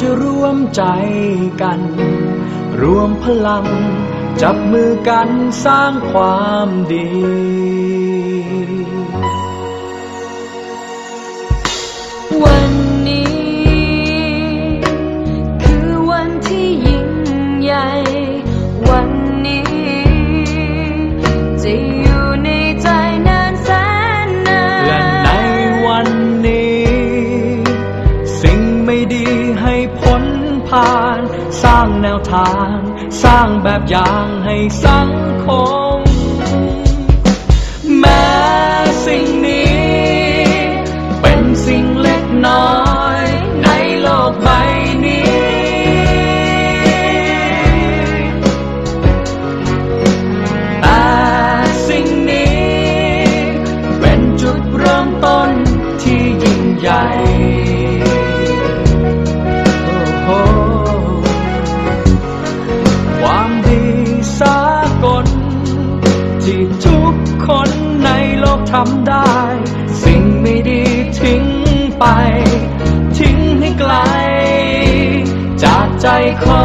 จะร่วมใจกัน รวมพลัง จับมือกันสร้างความดี พาน สร้างแนวทาง สร้างแบบอย่างให้สังคม call.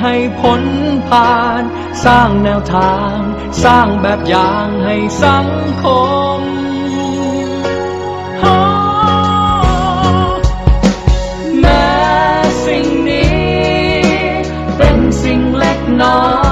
ให้พ้นผ่าน สร้างแนวทาง สร้างแบบอย่างให้สังคมแม้สิ่งนี้ เป็นสิ่งเล็กน้อย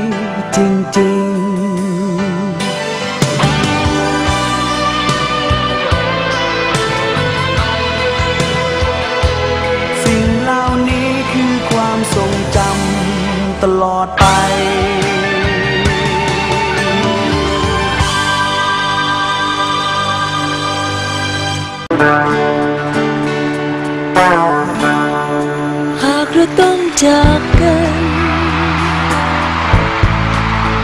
จริงๆสิ่งเหล่านี้คือความทรงจำตลอดไป หากเราต้องจากกัน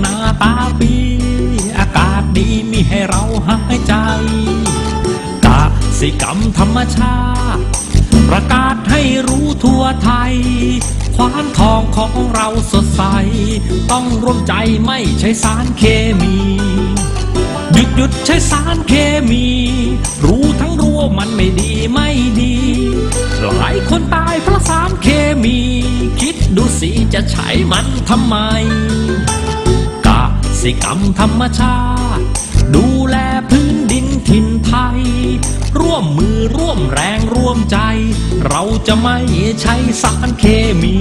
หนาตาปี อากาศดีมีให้เราหายใจกสิกรรมธรรมชาติ ประกาศให้รู้ทั่วไทย ควานทองของเราสดใส ต้องร่วมใจไม่ใช้สารเคมีหยุดหยุดใช้สารเคมี รู้ทั้งรู้ว่ามันไม่ดีไม่ดี หลายคนตายเพราะสารเคมี คิดดูสิจะใช้มันทำไม สิกรรมธรรมชาติ ดูแลพื้นดินถิ่นไทย ร่วมมือร่วมแรงร่วมใจ เราจะไม่ใช้สารเคมี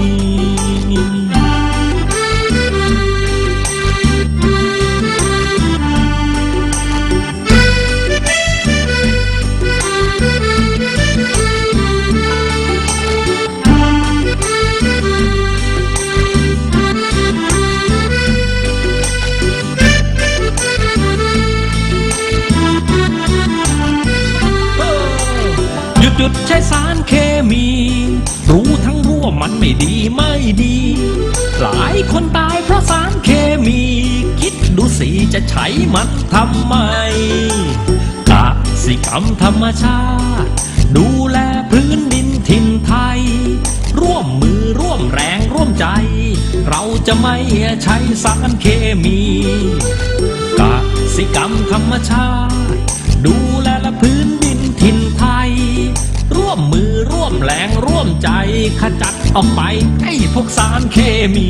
หยุดใช้สารเคมี รู้ทั้งรู้ว่ามันไม่ดีไม่ดี หลายคนตายเพราะสารเคมี คิดดูสิจะใช้มันทำไมกสิกรรมธรรมชาติ ดูแลพื้นดินถิ่นไทย ร่วมมือร่วมแรงร่วมใจ เราจะไม่ใช้สารเคมีกสิกรรมธรรมชาติ ดูแลละพื้น วมมือร่วมแรงร่วมใจขจัดออกไปไอ้พวกสารเคมี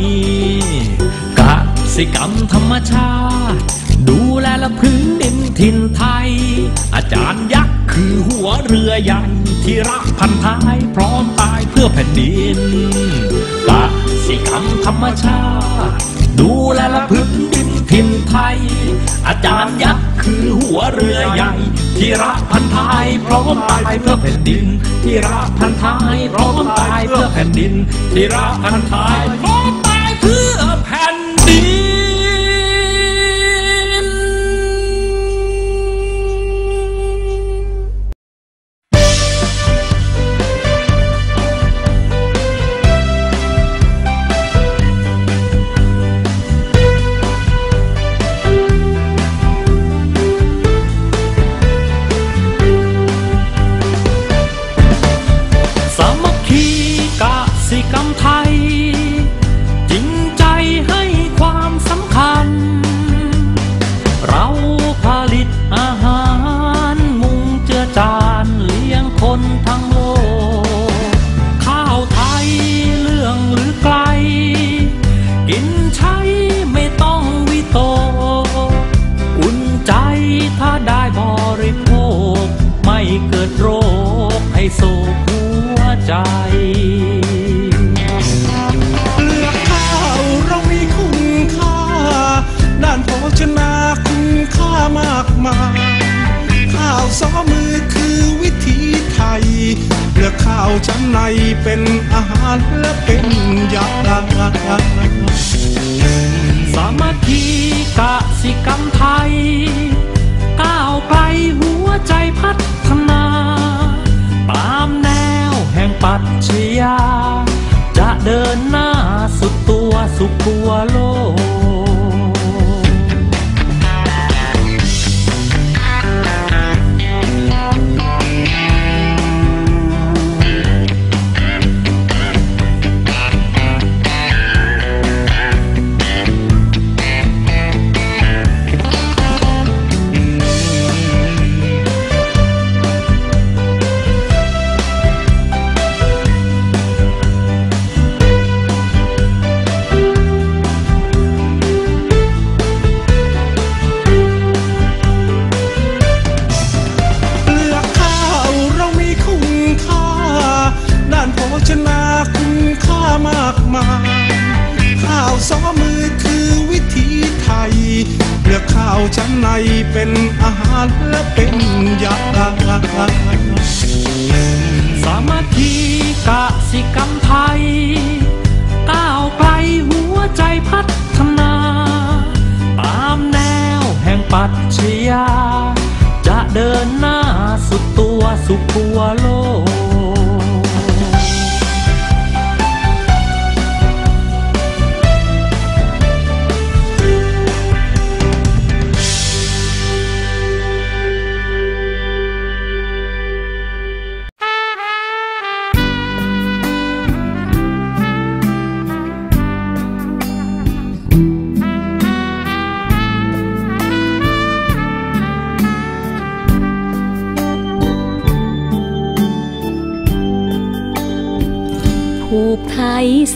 กสิกรรมธรรมชาติ ดูแลละพื้นดินถิ่นไทย อาจารย์ยักษ์คือหัวเรือใหญ่ที่รักพันท้ายพร้อมตายเพื่อแผ่นดินกสิกรรมธรรมชาติ ดูแลละพื้นดินถิ่นไทย อาจารย์ยักษ์คือหัวเรือใหญ่ ที่รักพันทายพร้อมตายเพื่อแผ่นดิน ที่รักพันทายพร้อมตายเพื่อแผ่นดิน ที่รักพันทายพร้อมตาย ซ้อมือคือวิถีไทยเปลือกข้าวชั้นในเป็นอาหารและเป็นยาสามัคคีกสิกรรมไทย ก้าวไกลหัวใจพัฒนา ตามแนวแห่งปรัชญาจะเดินหน้าสุดตัวสุดตัวโลก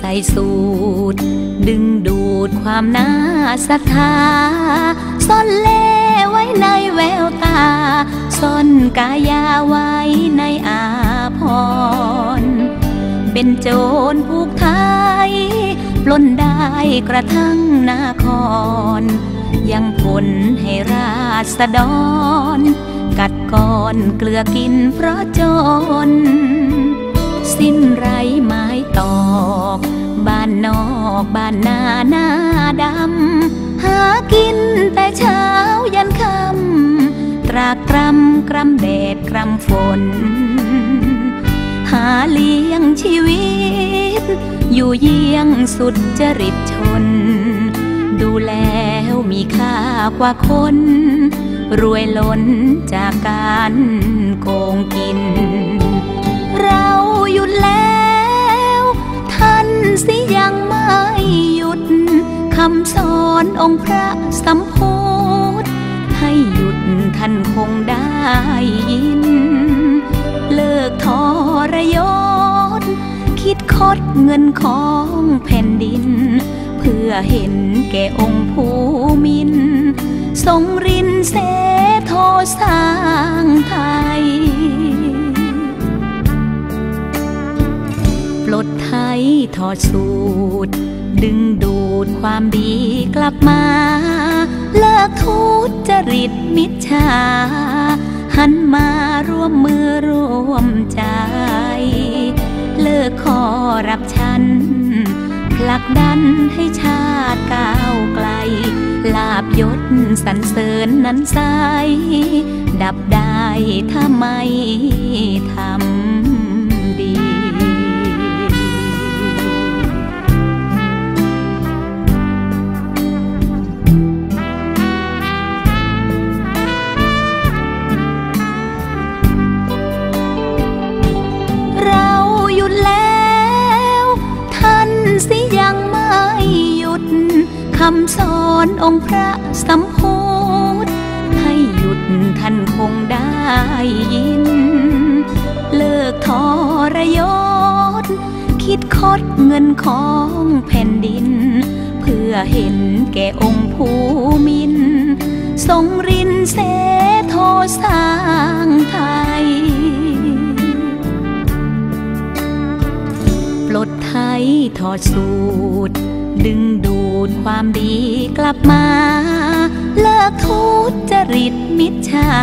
ส่สูตร ดึงดูดความน่าศรัทธาซ่อนเล่ไว้ในแววตาซ่อนกายาไว้ในอาพร เป็นโจรผูกไทย ปล้นได้กระทั่งนาคร ยังผลให้ราษฎร กัดก้อนเกลือกินเพราะจน สิ้นไรไม้ตอก บ้านนอกบ้านนาหน้าดำ หากินแต่เช้ายันค่ำตรากตรำกรำแดดกรำฝน หาเลี้ยงชีวิต อยู่เยี่ยงสุดจริตชน ดูแล้วมีค่ากว่าคน รวยล้นจากการโกงกิน เรา ดแล้ว ท่านสิยังไม่หยุดคำสอนองค์พระสัมพุทธให้หยุดท่านคงได้ยิน เลิกทรยศ คิดคดเงินของแผ่นดิน เพื่อเห็นแก่องค์ภูมินทรงรินเสโทสร้างไทย ทอดสูตร ดึงดูดความดีกลับมา เลิกทุจริตมิจฉาหันมาร่วมมือร่วมใจ เลิกขอรับฉันผลักดันให้ชาติก้าวไกล ลาบยศสรรเสริญนั้นใสดับได้ถ้าไม่ทำำสอนองค์พระสัมพุทธให้หยุดท่านคงได้ยิน เลิกทรยศ คิดคดเงินของแผ่นดิน เพื่อเห็นแก่องค์ภูมิน ทรงรินเสโทสร้างไทยปลดไทยทอดสูตร ดึงดูดความดีกลับมา เลิกทุจริตมิจฉา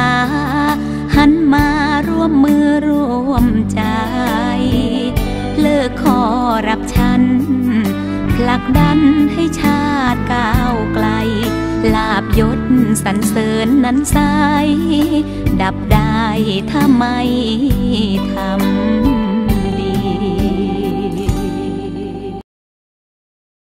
หันมาร่วมมือร่วมใจ เลิกขอรับฉันผลักดันให้ชาติก้าวไกล ลาบยศสรรเสริญนั้นใสดับได้ถ้าไม่ทำ